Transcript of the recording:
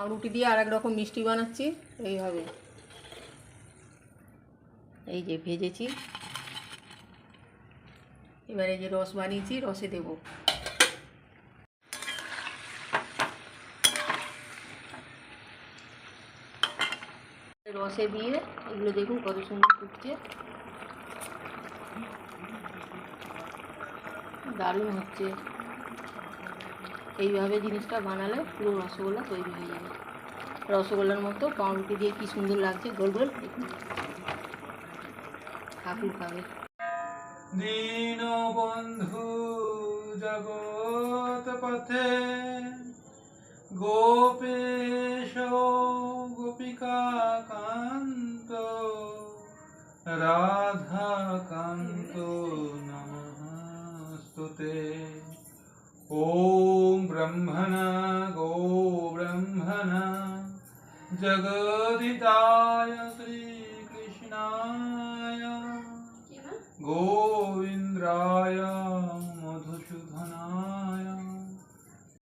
পাউরুটি দিয়ে আর এক রকম মিষ্টি বানাচ্ছি এইভাবে এই যে ভেজেছি। এবারে যে রস বানিয়েছি, রসে দেব। রসে দিয়ে এগুলো দেখুন কত সুন্দর ফুটছে। দারুণ হচ্ছে। এইভাবে জিনিসটা বানালে পুরো রসগোল্লা তৈরি হয়ে যাবে। রসগোল্লার মতো পাউরুটি দিয়ে কি সুন্দর লাগছে, গোল গোল ঠাকুর খাবে দীনবন্ধু জগৎ পথে গোপেশ গোপিকা কান্ত, রাধা কান্ত ওম ब्रह्मण गो ब्रह्मण जगदिताय श्री